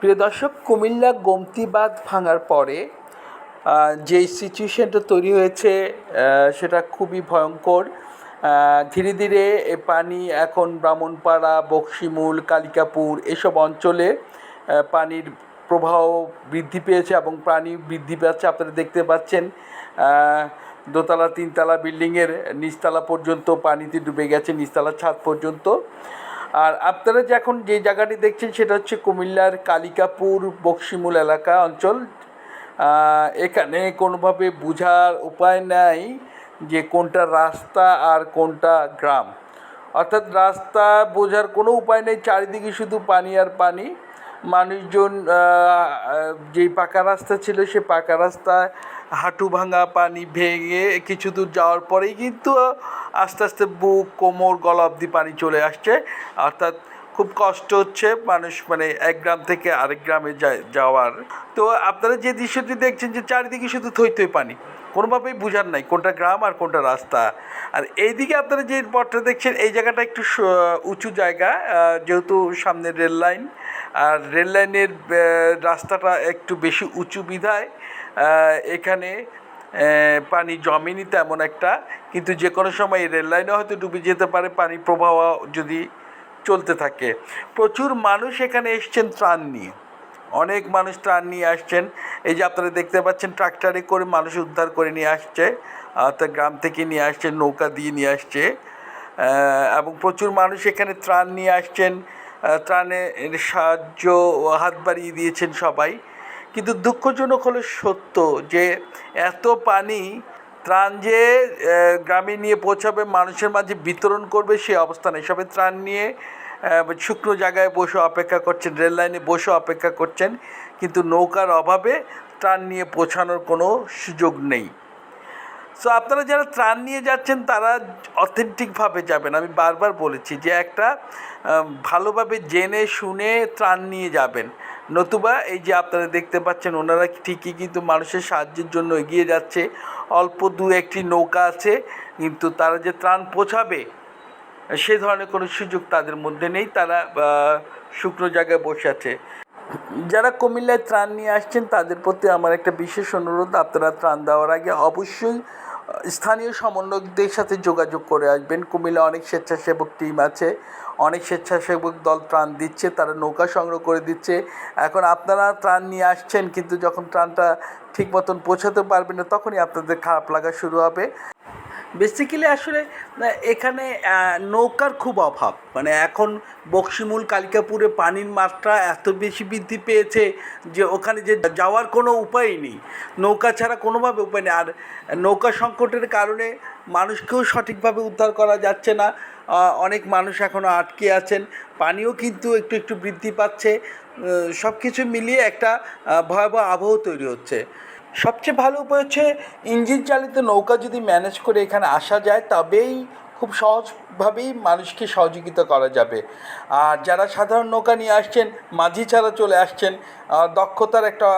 প্রিয় দর্শক, কুমিল্লা গোমতী বাঁধ ভাঙার পরে যে সিচুয়েশনটা তৈরি হয়েছে সেটা খুবই ভয়ঙ্কর। ধীরে ধীরে এ পানি এখন ব্রাহ্মণপাড়া, বক্সিমূল, কালিকাপুর এসব অঞ্চলে পানির প্রবাহ বৃদ্ধি পেয়েছে এবং পানি বৃদ্ধি পাচ্ছে। আপনারা দেখতে পাচ্ছেন দোতলা, তিনতলা বিল্ডিংয়ের নিচতলা পর্যন্ত পানিতে ডুবে গেছে, নিচতলা ছাদ পর্যন্ত। আর আপনারা যে এখন যে জায়গাটি দেখছেন, সেটা হচ্ছে কুমিল্লার কালিকাপুর বক্সিমূল এলাকা অঞ্চল। এখানে কোনোভাবে বোঝার উপায় নাই যে কোনটা রাস্তা আর কোনটা গ্রাম। অর্থাৎ রাস্তা বোঝার কোনো উপায় নেই, চারিদিকে শুধু পানি আর পানি। মানুষজন যেই পাকা রাস্তা ছিল সে পাকা রাস্তায় হাঁটু ভাঙা, পানি ভেঙে কিছু দূর যাওয়ার পরেই কিন্তু আস্তে আস্তে বুক, কোমর, গলা অবধি পানি চলে আসছে। অর্থাৎ খুব কষ্ট হচ্ছে মানুষ মানে এক গ্রাম থেকে আরেক গ্রামে যাওয়ার। তো আপনারা যে দৃশ্যটি দেখছেন যে চারিদিকে শুধু থই থই পানি, কোনোভাবেই বোঝার নাই কোনটা গ্রাম আর কোনটা রাস্তা। আর এইদিকে আপনারা যে পথটা দেখছেন, এই জায়গাটা একটু উঁচু জায়গা যেহেতু সামনে রেল লাইন। আর রেল লাইনের রাস্তাটা একটু বেশি উঁচু বিধায় এখানে পানি জমেনি তেমন একটা। কিন্তু যে কোনো সময় রেল লাইনে হয়তো ডুবে যেতে পারে, পানি প্রবাহ যদি চলতে থাকে। প্রচুর মানুষ এখানে এসছেন ত্রাণ নিয়ে। অনেক মানুষ ত্রাণ নিয়ে আসছেন। এই যে আপনারা দেখতে পাচ্ছেন, ট্রাক্টরে করে মানুষ উদ্ধার করে নিয়ে আসছে। তা গ্রাম থেকে নিয়ে আসছে, নৌকা দিয়ে নিয়ে আসছে। এবং প্রচুর মানুষ এখানে ত্রাণ নিয়ে আসছেন। ত্রাণে সাহায্য হাত বাড়িয়ে দিয়েছেন সবাই। কিন্তু দুঃখজনক হলো সত্য যে এত পানি ত্রাণ যে গ্রামে নিয়ে পৌঁছাবে, মানুষের মাঝে বিতরণ করবে, সে অবস্থা নেই। সবাই ত্রাণ নিয়ে শুকনো জায়গায় বসে অপেক্ষা করছেন, রেল লাইনে বসে অপেক্ষা করছেন, কিন্তু নৌকার অভাবে ত্রাণ নিয়ে পৌঁছানোর কোনো সুযোগ নেই। সো আপনারা যারা ত্রাণ নিয়ে যাচ্ছেন, তারা অথেন্টিকভাবে যাবেন। আমি বারবার বলেছি যে একটা ভালোভাবে জেনে শুনে ত্রাণ নিয়ে যাবেন। নতুবা এই যে আপনারা দেখতে পাচ্ছেন, ওনারা ঠিকই কিন্তু মানুষের সাহায্যের জন্য এগিয়ে যাচ্ছে। অল্প দু একটি নৌকা আছে, কিন্তু তারা যে ত্রাণ পৌঁছাবে সে ধরনের কোনো সুযোগ তাদের মধ্যে নেই। তারা শুকনো জায়গায় বসে আছে। যারা কুমিল্লায় ত্রাণ নিয়ে আসছেন, তাদের প্রতি আমার একটা বিশেষ অনুরোধ। আপনারা ত্রাণ দেওয়ার আগে অবশ্যই স্থানীয় সমন্বয়কদের সাথে যোগাযোগ করে আসবেন। কুমিল্লা অনেক স্বেচ্ছাসেবক টিম আছে। অনেক স্বেচ্ছাসেবক দল ত্রাণ দিচ্ছে, তারা নৌকা সংগ্রহ করে দিচ্ছে। এখন আপনারা ত্রাণ নিয়ে আসছেন, কিন্তু যখন ত্রাণটা ঠিক মতন পৌঁছাতে পারবেন না, তখনই আপনাদের খারাপ লাগা শুরু হবে। বেসিক্যালি আসলে এখানে নৌকার খুব অভাব। মানে এখন বক্সিমূল কালিকাপুরে পানির মাত্রা এত বেশি বৃদ্ধি পেয়েছে যে ওখানে যে যাওয়ার কোনো উপায় নেই। নৌকা ছাড়া কোনোভাবে উপায় নেই। আর নৌকা সংকটের কারণে মানুষকেও সঠিকভাবে উদ্ধার করা যাচ্ছে না। অনেক মানুষ এখনও আটকে আছেন। পানিও কিন্তু একটু একটু বৃদ্ধি পাচ্ছে। সব কিছু মিলিয়ে একটা ভয়াবহ আবহ তৈরি হচ্ছে। সবচেয়ে ভালো উপায় হচ্ছে ইঞ্জিন চালিত নৌকা যদি ম্যানেজ করে এখানে আসা যায় তবেই খুব সহজভাবেই মানুষকে সহযোগিতা করা যাবে। আর যারা সাধারণ নৌকা নিয়ে আসছেন, মাঝি ছাড়া চলে আসছেন দক্ষতার একটা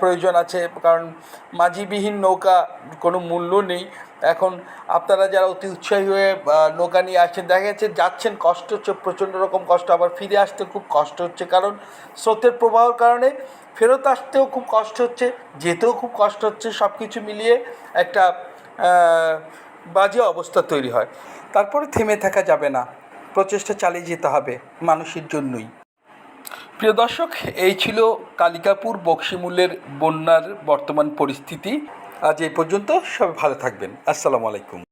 প্রয়োজন আছে। কারণ মাঝিবিহীন নৌকা কোনো মূল্য নেই। এখন আপনারা যারা অতি উৎসাহী হয়ে নৌকা নিয়ে আসছেন, দেখা যাচ্ছে যাচ্ছেন, কষ্ট হচ্ছে, প্রচণ্ড রকম কষ্ট, আবার ফিরে আসতে খুব কষ্ট হচ্ছে। কারণ স্রোতের প্রবাহর কারণে ফেরত আসতেও খুব কষ্ট হচ্ছে, যেতেও খুব কষ্ট হচ্ছে। সব কিছু মিলিয়ে একটা বাজে অবস্থা তৈরি হয়। তারপরে থেমে থাকা যাবে না। প্রচেষ্টা চালিয়ে যেতে হবে মানুষের জন্যই। প্রিয় দর্শক, এই ছিল কালিকাপুর বক্সিমূলের বন্যার বর্তমান পরিস্থিতি। আজ এই পর্যন্ত সবাই ভালো থাকবেন। আসসালামু আলাইকুম।